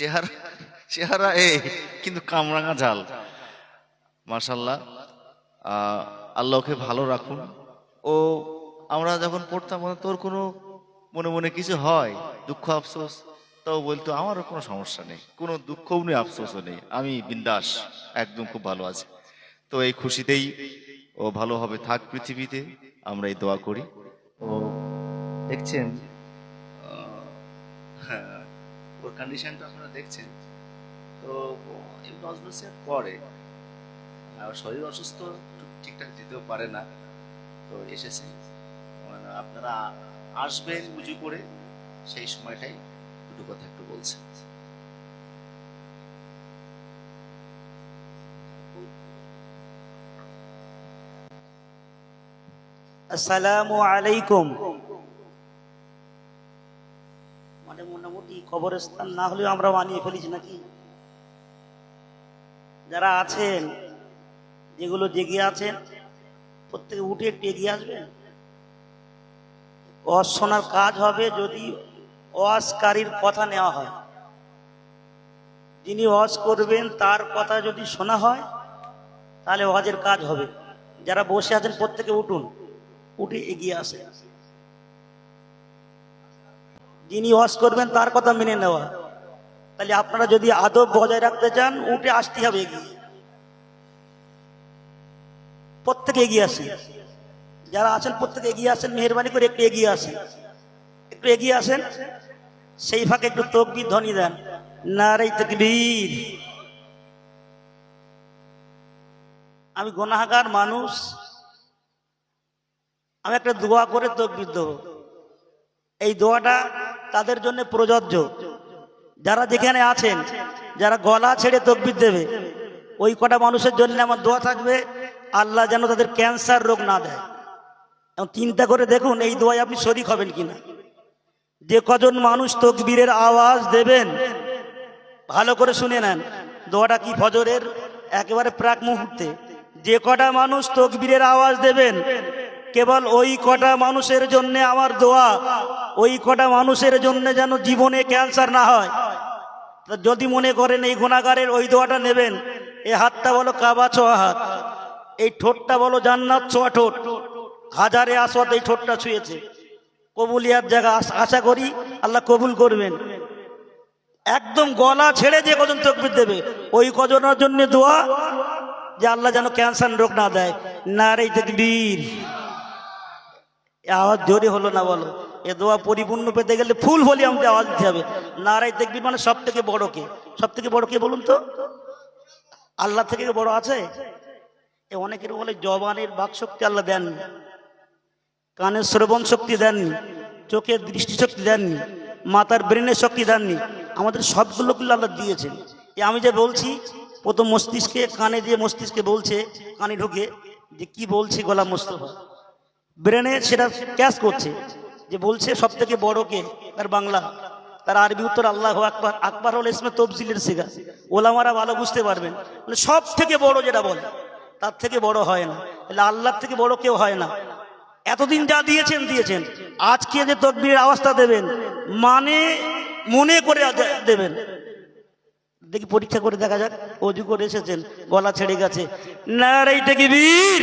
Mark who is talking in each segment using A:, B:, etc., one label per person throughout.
A: চেহারা চেহারা এ কিন্তু কামরাঙা ঝাল। মার্শাল্লাহ আল্লাহকে ভালো রাখুন। ও আমরা যখন পড়তাম তোর কোনো মনে মনে কিছু হয় দুঃখ আফসোস তাও বলতো আমারও কোনো সমস্যা নেই কোনো দুঃখও নেই আফসোসও নেই আমি বিন্দাস একদম খুব ভালো আছি। তো এই খুশিতেই ও ভালোভাবে থাক পৃথিবীতে আমরা এই দোয়া করি। ও দেখছেন? হ্যাঁ, ওর কন্ডিশনটা আপনারা দেখছেন। তো দশ বছর পরে শরীর অসুস্থ ঠিকঠাক যেতেও পারে না। তো এসেছে। মানে আপনারা আসবেন উজু করে, সেই সময়টাই দুটো কথা একটু বলছেন
B: আসসালামু আলাইকুম। মানে মোটামুটি কবরস্থান না হলেও আমরা বানিয়ে ফেলেছি নাকি? যারা আছেন, যেগুলো জেগে আছেন, প্রত্যেকে উঠে একটু এগিয়ে আসবেন? শোনার কাজ হবে যদি অসকারীর কথা নেওয়া হয়। যিনি অস করবেন, তার কথা যদি শোনা হয়, তাহলে ওয়াজের কাজ হবে। যারা বসে আছেন, প্রত্যেকে উঠুন। উঠে এগিয়ে আসে যিনি ওয়াজ করবেন তার কথা মেনে নেওয়া। তাহলে আপনারা যদি আদব বজায় রাখতে চান, উঠে আসতে হবে এগিয়ে। প্রত্যেকে এগিয়ে আসে। যারা আছেন প্রত্যেকে এগিয়ে আসেন, মেহরবানি করে একটু এগিয়ে আসেন একটু এগিয়ে আসেন, সেই ফাঁকে একটু তকবির ধ্বনি দেন। নারাই তকবীর। আমি গোনাহাগার মানুষ। আমি একটা দোয়া করে তকবির দেবো। এই দোয়াটা তাদের জন্য প্রযোজ্য। যারা যেখানে আছেন, যারা গলা ছেড়ে তকবির দেবে, ওই কটা মানুষের জন্য আমার দোয়া থাকবে, আল্লাহ যেন তাদের ক্যান্সার রোগ না দেয়। এবং চিন্তা করে দেখুন, এই দোয়ায় আপনি শরিক হবেন কিনা। যে কজন মানুষ তকবীরের আওয়াজ দেবেন, ভালো করে শুনে নেন, দোয়াটা কি ফজরের? একেবারে প্রাক মুহূর্তে। যে কটা মানুষ তকবীরের আওয়াজ দেবেন কেবল ওই কটা মানুষের জন্য আমার দোয়া, ওই কটা মানুষের জন্য যেন জীবনে ক্যান্সার না হয়। যদি মনে করেন এই গুণাগারের ওই দোয়াটা নেবেন এই হাতটা বলো কাবা ছোয়া হাত, এই ঠোঁটটা বলো জান্নাত ছোয়া ঠোঁট। হাজারে আসত এই ঠোঁটটা ছুঁয়েছে। কবুলিয়ার জায়গা আশ- করি আল্লাহ কবুল করবেন। একদম গলা ছেড়ে যে কজন তকবির দেবে, ওই কজনের জন্য দোয়া, যে আল্লাহ যেন ক্যান্সার রোগ না দেয়। না রে তকবীর। আওয়াজ জোরে হলো না বলো? এ দোয়া পরিপূর্ণ পেতে গেলে ফুল ভলিউম আমাকে আওয়াজ দিতে হবে। নারাই দেখবি মানে সব থেকে বড় কে? সব থেকে বড় কে বলুন তো? আল্লাহ থেকে বড় আছে? এ অনেকের বলে জবানের বাক শক্তি আল্লাহ দেননি কানের শ্রবণ শক্তি দেননি চোখের দৃষ্টিশক্তি দেননি মাথার ব্রেনের শক্তি দেননি আমাদের সবগুলোগুলো আল্লাহ দিয়েছেন। এ আমি যে বলছি, প্রথম মস্তিষ্কে কানে দিয়ে মস্তিষ্কে বলছে, কানে ঢুকে, যে কি বলছি গলা মোস্তফা ব্রেনে সেটা ক্যাশ করছে, যে বলছে সব থেকে বড় কে? তার বাংলা। তার আরবি উত্তর আল্লাহ আকবার। আকবার হল ইসমে তফজিলের শিখা ওলামারা ভালো বুঝতে পারবেন। মানে সব থেকে বড় যেটা বলে, তার থেকে বড় হয় না। তাহলে আল্লাহর থেকে বড় কেউ হয় না। এতদিন যা দিয়েছেন দিয়েছেন। আজকে যে তকবীরের আওয়াজটা দেবেন মানে মনে করে দেবেন। দেখি পরীক্ষা করে দেখা যাক। অজু করে এসেছেন, গলা ছেড়ে গেছে। না রে বীর?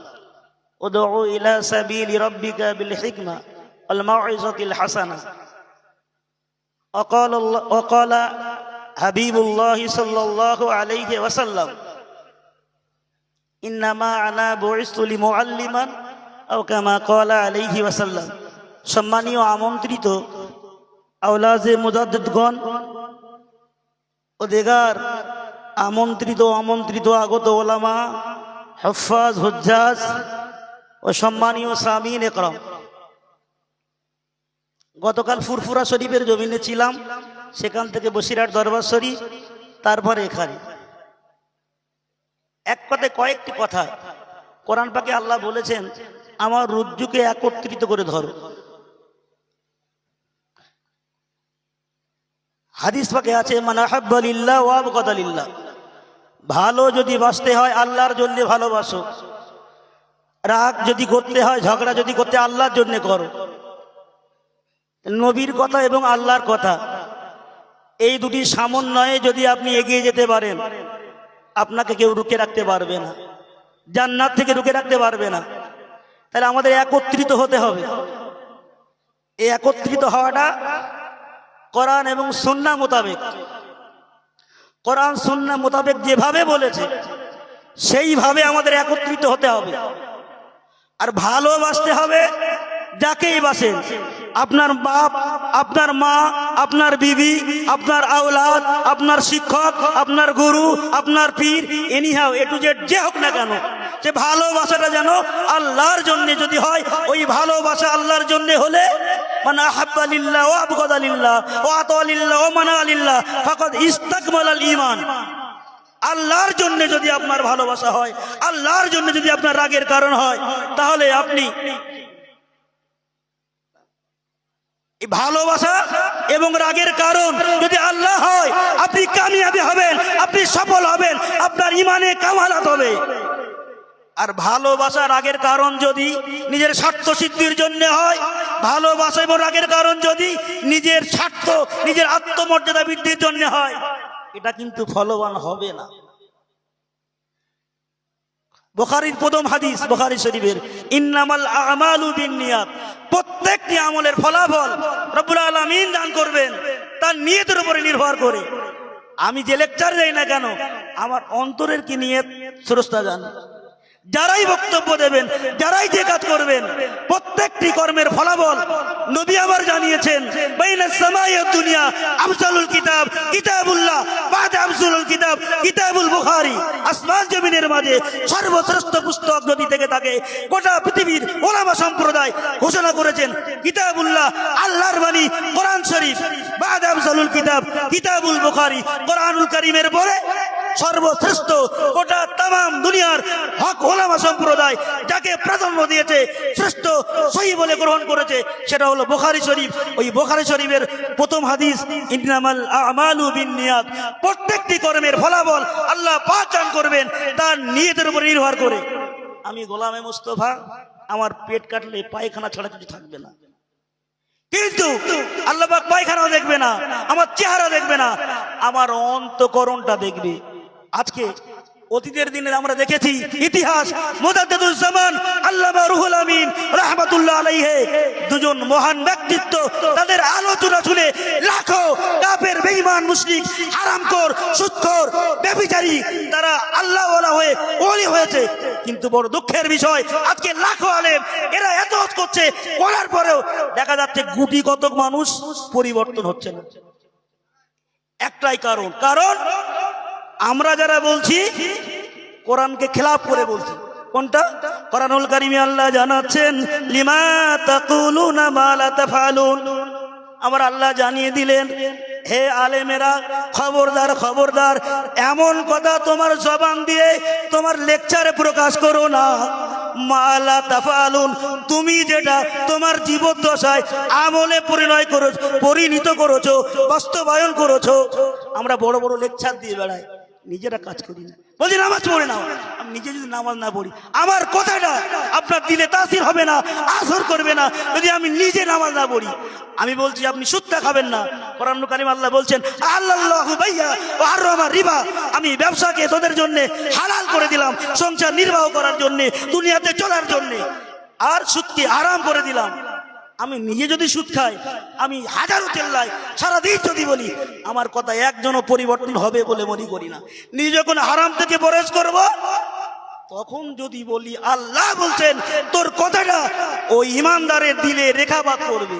B: ادعو إلى سبيل ربك بالحكمة والموعظة الحسنة وقال الله وقال حبيب الله صلى الله عليه وسلم إنما أنا بعثت لمعلما أو كما قال عليه وسلم সম্মানীয় আমন্ত্রিত আওলাজে মুজাদ্দিদগণ ও দেগার আমন্ত্রিত আমন্ত্রিত আগত ওলামা হফাজ হুজ্জাজ ও সম্মানীয় সামিন একরম, গতকাল ফুরফুরা শরীফের জমিনে ছিলাম, সেখান থেকে বসিরহাট দরবার শরীফ, তারপরে এখানে। এক কথায় কয়েকটি কথা। কোরআন পাকে আল্লাহ বলেছেন, আমার রুজ্জুকে একত্রিত করে ধরো। হাদিস পাকে আছে ওয়াবকাদালিল্লাহ ভালো যদি বাঁচতে হয় আল্লাহর জন্য ভালোবাসো। রাগ যদি করতে হয়, ঝগড়া যদি করতে আল্লাহর জন্য করো। নবীর কথা এবং আল্লাহর কথা। এই দুটি সমন্বয়ে যদি আপনি এগিয়ে যেতে পারেন, আপনাকে কেউ রুখে রাখতে পারবে না। জান্নাত থেকে রুখে রাখতে পারবে না। তাহলে আমাদের একত্রিত হতে হবে। এই একত্রিত হওয়াটা কোরআন এবং সুন্না মোতাবেক। কোরআন সুন্না মোতাবেক যেভাবে বলেছে, সেইভাবে আমাদের একত্রিত হতে হবে। আর ভালোবাসতে হবে যাকেই বাসেন আপনার বাপ, আপনার মা, আপনার বিবি, আপনার আওলাদ, আপনার শিক্ষক, আপনার গুরু, আপনার পীর এনিহাও এ টু জেড যে হোক না কেন, যে ভালোবাসাটা যেন আল্লাহর জন্য যদি হয়, ওই ভালোবাসা আল্লাহর জন্য হলে মানে আহাব্বালিল্লাহ ও আবগদালিল্লাহ ও আতলিল্লাহ ও মানা আলিল্লাহ ফকত ইস্তাকমাল ইমান আল্লাহর জন্য যদি আপনার ভালোবাসা হয়, আল্লাহর জন্য যদি আপনার রাগের কারণ হয়, তাহলে আপনি ভালোবাসা এবং রাগের কারণ যদি আল্লাহ হয়, আপনি কামিয়াবি হবেন, আপনি সফল হবেন, আপনার ইমানে কামালাত হবে। আর ভালোবাসা রাগের কারণ যদি নিজের স্বার্থ সিদ্ধির জন্য হয়, ভালোবাসা এবং রাগের কারণ যদি নিজের স্বার্থ, নিজের আত্মমর্যাদা বৃদ্ধির জন্য হয় এটা কিন্তু ফলবান হবে না। বোখারির প্রথম হাদিস, বোখারি শরীফের, ইন্নামাল আমাল নিয়াত প্রত্যেকটি আমলের ফলাফল রব্বুল আলমিন দান করবেন, তার নিয়তের উপরে নির্ভর করে। আমি যে লেকচার যাই না কেন, আমার অন্তরের কি নিয়ত? স্রষ্টা জান। যারাই বক্তব্য দেবেন, যারাই যে কাজ করবেন, প্রত্যেকটি কর্মের ফলাফল নবী আবার জানিয়েছেন দুনিয়া কিতাব, কিতাবুল্লাহ, বাদ আফজালুল কিতাব, কিতাবুল বুখারী, আসমান জমিনের মাঝে সর্বশ্রেষ্ঠ পুস্তক যদি থেকে থাকে, গোটা পৃথিবীর ওলামা সম্প্রদায় ঘোষণা করেছেন, কিতাবুল্লাহ, আল্লাহর বাণী, কোরআন শরীফ, বাদ আফজালুল কিতাব, কিতাবুল বুখারী, কোরআনুল কারীমের পরে সর্বশ্রেষ্ঠ। গোটা তাম দুনিয়ার হক ওলামা সম্প্রদায় যাকে প্রাধান্য দিয়েছে, শ্রেষ্ঠ সহি বলে গ্রহণ করেছে, সেটা হলো বোখারি শরীফ। ওই বোখারি শরীফের প্রথম হাদিস, ইন্নামাল আমালু প্রত্যেকটি কর্মের ফলাফল আল্লাহ পাচান করবেন, তার নিয়তের উপর নির্ভর করে। আমি গোলামে মুস্তফা, আমার পেট কাটলে পায়খানা ছাড়া কিছু থাকবে না। কিন্তু আল্লাহ পায়খানাও দেখবে না, আমার চেহারা দেখবে না, আমার অন্তকরণটা দেখবে। আজকে অতীতের দিনে আমরা দেখেছি ইতিহাস মোদাদ্দুজ্জামান আল্লামা রুহুল আমিন রাহমাতুল্লাহ আলাইহে, দুজন মহান ব্যক্তিত্ব। তাদের আলোচনা শুনে লাখো কাফের, বেঈমান, মুশরিক, হারামখোর, সুদখোর, ব্যভিচারী, তারা আল্লাহ হয়ে ওলি হয়েছে। কিন্তু বড় দুঃখের বিষয়, আজকে লাখো আলেম এরা এত করছে করার পরেও দেখা যাচ্ছে গুটি কতক মানুষ পরিবর্তন হচ্ছে না। একটাই কারণ কারণ আমরা যারা বলছি, কোরআনকে খেলাপ করে বলছি। কোনটা? কোরআনুল কারিমে আল্লাহ জানাচ্ছেন, লিমা তাকুলুনা মা আমার আল্লাহ জানিয়ে দিলেন, হে আলেমেরা, খবরদার খবরদার, এমন কথা তোমার জবান দিয়ে তোমার লেকচারে প্রকাশ করো না। মালা তাফালুন, তুমি যেটা তোমার জীবদ্দশায় আমলে পরিণয় করেছ, পরিণত করেছ, বাস্তবায়ন করেছ। আমরা বড় বড় লেকচার দিয়ে বেড়াই। নিজেরা কাজ করি না। বলছি, নামাজ পড়ে নাও। আমি নিজে যদি নামাজ না পড়ি, আমার কথাটা আপনার দিলে তাসির হবে না আসর করবে না। যদি আমি নিজে নামাজ না পড়ি, আমি বলছি, আপনি সুত্তা খাবেন না। কোরআন কারিম আল্লাহ বলছেন আল্লাহ ভাইয়া ও আর আমার রিবা। আমি ব্যবসাকে তোদের জন্য হালাল করে দিলাম, সংসার নির্বাহ করার জন্যে, দুনিয়াতে চলার জন্যে। আর সুদকে আরাম করে দিলাম। আমি নিজে যদি সুদ খাই, আমি হাজারো চেল্লাই সারাদিন যদি বলি, আমার কথা একজনও পরিবর্তন হবে বলে মনে করি না। নিজে যখন হারাম থেকে বরেজ করব, তখন যদি বলি, আল্লাহ বলছেন, তোর কথাটা ওই ইমানদারের দিলে রেখাবাদ করবে।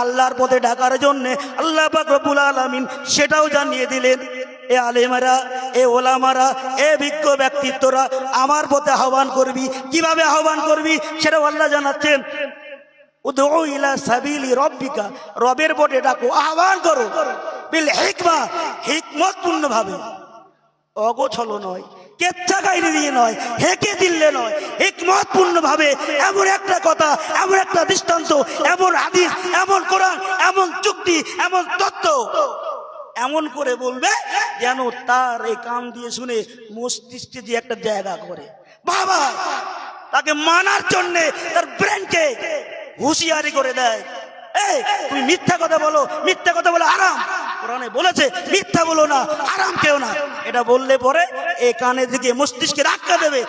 B: আল্লাহর পথে ডাকার জন্য আল্লাহ রব্বুল আলামিন সেটাও জানিয়ে দিলেন, এ আলেমারা, এ ওলামারা, এ বিজ্ঞ ব্যক্তিত্বরা আমার পথে আহ্বান করবি। কীভাবে আহ্বান করবি? সেটাও আল্লাহ জানাচ্ছেন। ইলা সাবিলি রব্বিকা, রবের আহ্বান করো। বিল হিকমা হিকমতপূর্ণ ভাবে অগোছল নয় কেচ্ছা কাহিনী দিয়ে নয়, হেঁকে দিল্লে নয়। হিকমতপূর্ণ ভাবে এমন একটা কথা, এমন একটা দৃষ্টান্ত, এমন হাদিস, এমন কোরআন, এমন চুক্তি, এমন তত্ত্ব। এমন করে বলবে যেন তার এই কান দিয়ে শুনে মস্তিষ্কে যে একটা জায়গা করে। বাবা, তাকে মানার জন্যে তার ব্রেনকে হুঁশিয়ারি করে দেয়। তুমি মিথ্যা কথা বলো, মিথ্যা কথা বলো, আরাম। কোরআনে বলেছে, মিথ্যা বলো না, আরাম কেউ না। এটা বললে পরে এই কানে দিকে মস্তিষ্কে ধাক্কা দেবে।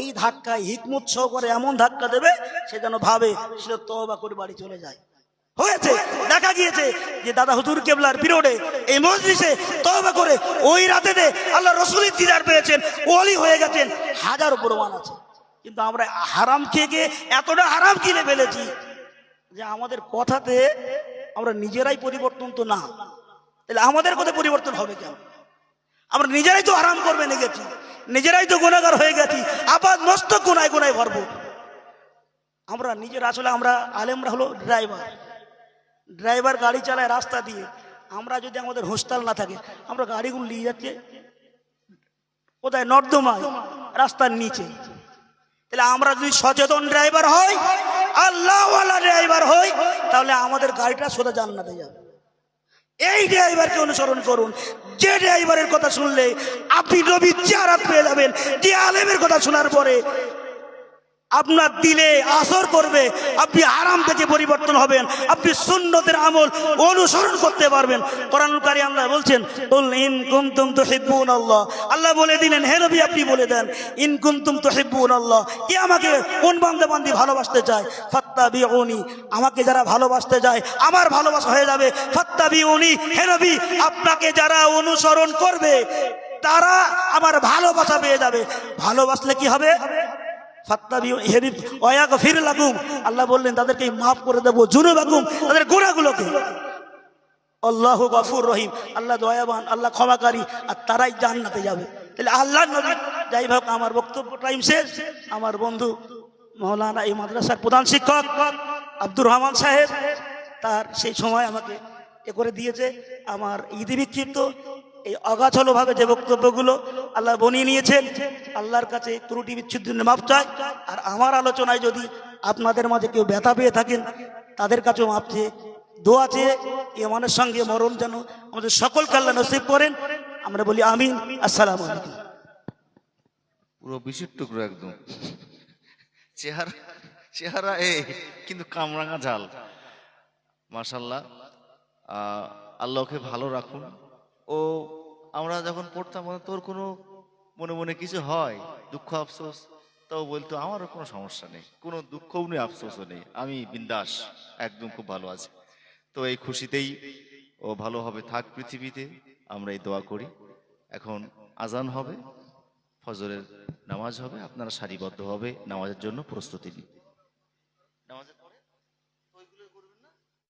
B: এই ধাক্কায় হিকমত সহকারে এমন ধাক্কা দেবে, সে যেন ভাবে সে তবা করে বাড়ি চলে যায়। হয়েছে, দেখা গিয়েছে যে দাদা হুজুর কেবলার বিরোধে এই মসজিদে তবা করে ওই রাতে আল্লাহ রসুলের দিদার পেয়েছেন ওলি হয়ে গেছেন, হাজারো প্রমাণ আছে। কিন্তু আমরা হারাম খেয়ে গিয়ে এতটা হারাম কিনে ফেলেছি। যে আমাদের কথাতে আমরা নিজেরাই পরিবর্তন তো না। তাহলে আমাদের কথা পরিবর্তন হবে কেন? আমরা নিজেরাই তো আরাম করবে গেছি নিজেরাই তো গুণাগার হয়ে গেছি। আপাত মস্ত কোনায় গুনায় ভরবো। আমরা নিজের আসলে আমরা আলেমরা হলো ড্রাইভার ড্রাইভার গাড়ি চালায় রাস্তা দিয়ে। আমরা যদি আমাদের হোস্টাল না থাকে, আমরা গাড়িগুলো নিয়ে যাচ্ছে। কোথায়? নর্দমায়, রাস্তার নিচে। তাহলে আমরা যদি সচেতন ড্রাইভার হই আল্লাহওয়ালা ড্রাইভার হই, তাহলে আমাদের গাড়িটা সোজা জান্নাতে যাবে। এই ড্রাইভারকে অনুসরণ করুন। যে ড্রাইভারের কথা শুনলে আপনি রবি চেহারা পেয়ে যাবেন। যে আলেমের কথা শোনার পরে আপনার দিলে আসর করবে, আপনি আরাম থেকে পরিবর্তন হবেন, আপনি সুন্নতের আমল অনুসরণ করতে পারবেন। কোরআনকারী আল্লাহ বলছেন বল ইন কুনতুম তুহিব্বুন আল্লাহ। আল্লাহ বলে দিলেন, হে নবী, আপনি বলে দেন, ইন কুনতুম তুহিব্বুন আল্লাহ। কে আমাকে কোন বান্দা বান্দি ভালোবাসতে চায়? ফাত্তাবিউনি, আমাকে যারা ভালোবাসতে চায় আমার ভালোবাসা হয়ে যাবে। ফাত্তাবিউনি, হে নবী, আপনাকে যারা অনুসরণ করবে, তারা আমার ভালোবাসা পেয়ে যাবে। ভালোবাসলে কি হবে? ফির আল্লাহ বললেন, তাদেরকে মাফ করে দেবো জুনুবাকুম তাদের গুনাহগুলোকে। আল্লাহ গফুর রহিম। আল্লাহ দয়াবান, আল্লাহ ক্ষমাকারী, আর তারাই জান্নাতে যাবে। তাহলে আল্লাহ যাই হোক, আমার বক্তব্য টাইম শেষ। আমার বন্ধু মৌলানা এই মাদ্রাসার প্রধান শিক্ষক আব্দুর রহমান সাহেব, তার সেই সময় আমাকে এ করে দিয়েছে। আমার ঈদ বিক্ষিপ্ত। এই অগাছলভাবে যে বক্তব্যগুলো আল্লাহ বনিয়ে নিয়েছেন। আল্লাহর কাছে ত্রুটি বিচ্ছুদ্ধ মাপ চায়। আর আমার আলোচনায় যদি আপনাদের মাঝে কেউ ব্যথা পেয়ে থাকেন তাদের কাছেও মাপ চেয়ে দোয়া চেয়ে ইমানের সঙ্গে মরণ যেন আমাদের সকল আল্লাহ নসিব করেন। আমরা বলি আমিন। আসসালামু আলাইকুম।
A: পুরো বিশুর টুকরো একদম। চেহারা চেহারা এ কিন্তু কামরাঙা জাল মাশাল্লাহ আহ, আল্লাহকে ভালো রাখুন। ও আমরা যখন পড়তাম তোর কোনো মনে মনে কিছু হয়? দুঃখ আফসোস? তাও বলতো, আমারও কোনো সমস্যা নেই। কোনো দুঃখও নেই, আফসোসও নেই। আমি বিন্দাস, একদম খুব ভালো আছি। তো এই খুশিতেই ও ভালোভাবে থাক পৃথিবীতে, আমরা এই দোয়া করি। এখন আজান হবে, ফজরের নামাজ হবে, আপনারা সারিবদ্ধভাবে নামাজের জন্য প্রস্তুতি নিন।